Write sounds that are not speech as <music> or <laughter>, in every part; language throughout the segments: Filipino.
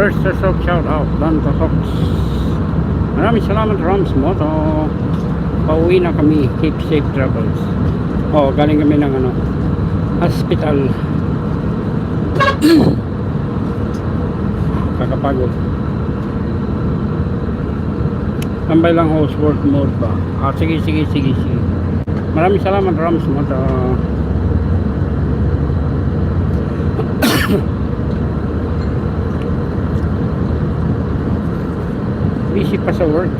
First to Sock, shout out. Dan to Socks. Maraming salamat Rams Moto. Pauwi na kami. Keep safe travels. Oh, galing kami ng ano, hospital. <coughs> Kakapagod. Tambay lang host work mode ba? Ah, sige, sige, sige, sige. Maraming salamat Rams Moto. Busy pa sa work.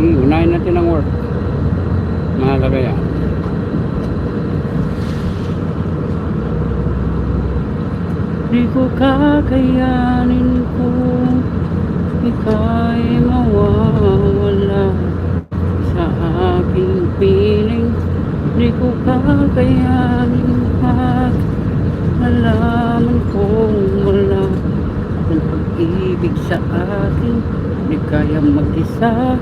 Eh, unahin natin ang work. Mahalaga yan. Di ko kakayanin kung ika'y mawawala sa aking piling. Di ko kakayanin at nalaman kong sa akin. Di kaya mag-isa.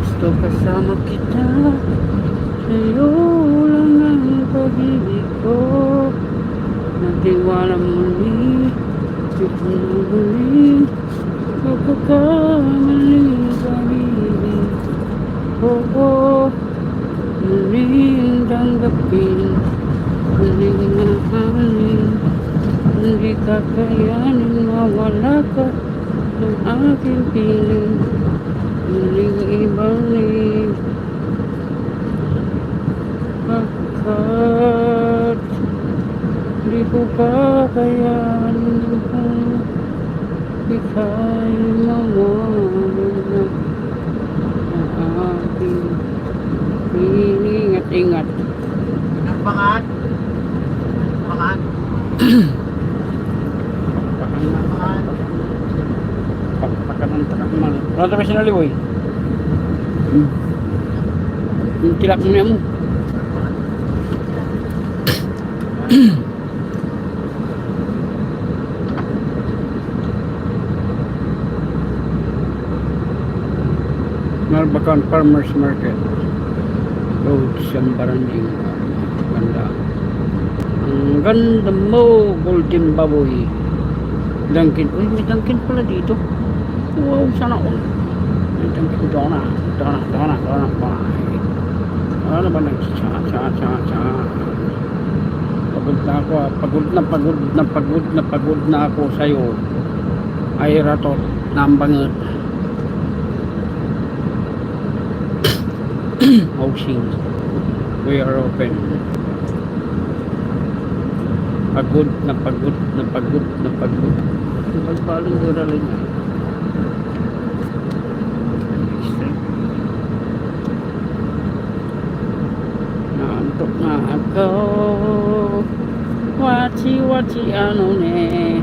Gusto kasama kita. Sa'yo lang ang pag-ibig ko. Natiwala muli. Di ko nahuli Pagkakamali pag-ibig Oo Muling tanggapin. Muling mahalin Hindi kakayanin mawala ka ng aking piling Muling ibalik Pagkat Di ko kakayanin kung Ika'y mawala Ng aking piling at ingat Ang pangat. Pangat. Pangat. <clears throat> Pakpakan ng Ano tayo sinaliwoy? Hmm. Yung tilak mo niya mo. <clears throat> Farmers Market. Road siyang barangay. Ganda. Ang ganda mo, Golden Baboy. Dunkin. Uy, may Dunkin pala dito. Wow, sana all. May Dunkin Dona. Dona, Dona, Dona, Dona. Ano ba nag cha cha cha cha Pagod na ako. Pagod na pagod na pagod na pagod na ako sa'yo. Ay ratot. Nambangot. Housing. We are open. Pagod na pagod na pagod na pagod. Pagpaling doon na rin. Naantok na ako. Wachi wachi ano ne.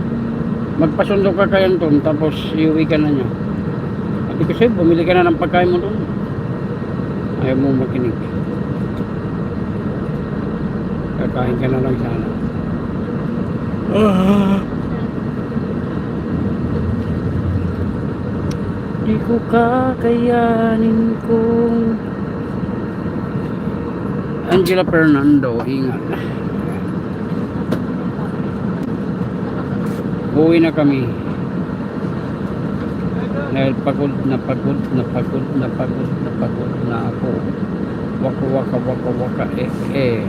Magpasundo ka kayang doon tapos iuwi ka na niya. At kasi bumili ka na ng pagkain mo doon. Ayaw mo makinig. Kakain ka na lang sana. Ah. Di ko kakayanin kung Angela Fernando, ingat. Uwi na kami. Dahil pagod na pagod na pagod na pagod na pagod na ako. Waka waka waka waka eh eh.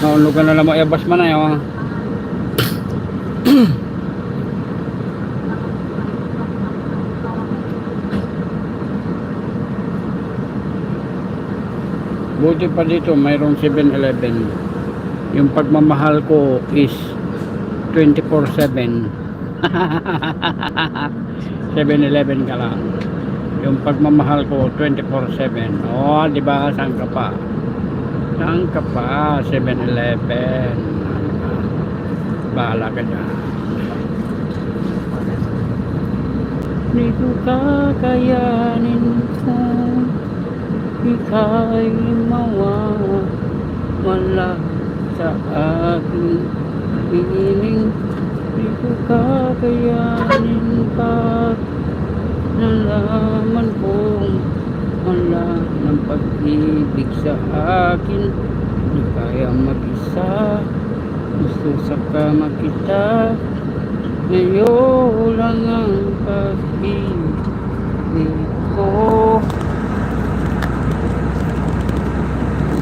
Naunlo ka na lang mo ebas man na yun. <clears throat> <clears throat> Buti pa dito mayroong 7-Eleven. Yung pagmamahal ko is 24-7. 7-Eleven <laughs> ka lang. Yung pagmamahal ko 24-7. Oh, di ba? Saan ka pa? Saan ka pa? 7-Eleven. Bahala ka dyan. Di ko kakayanin ika'y mawawala sa aking piling Di ko kakayanin pa Nalaman kong wala ng pag-ibig sa akin. Di kaya mag-isa. Gusto sa kama kita Iyo lang ang pag-ibig ko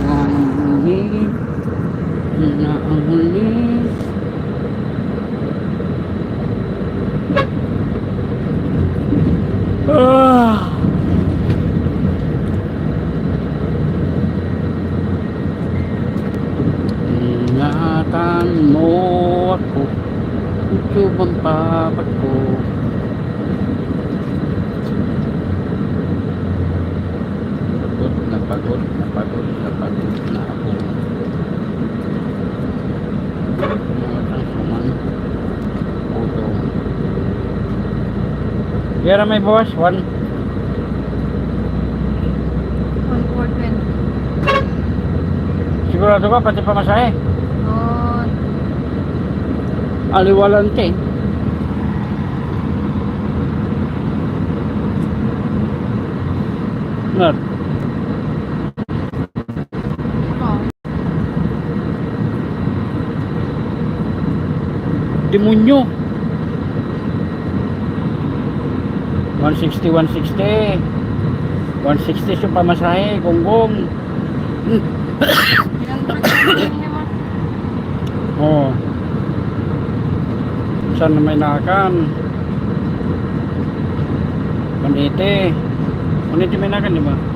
Ang huli na ang huli Ah! Ingatan mo ako Ito bang papat ko Pagod na pagod na pagod na pagod na ako may boss, one. 1420. Sigurado ka pati pamasahe? Oh, Aliwalante Oh. Demonyo. 160 160 160 siya pamasahe gonggong. <coughs> Oh saan may nakan 180 180 may nakan di ba oh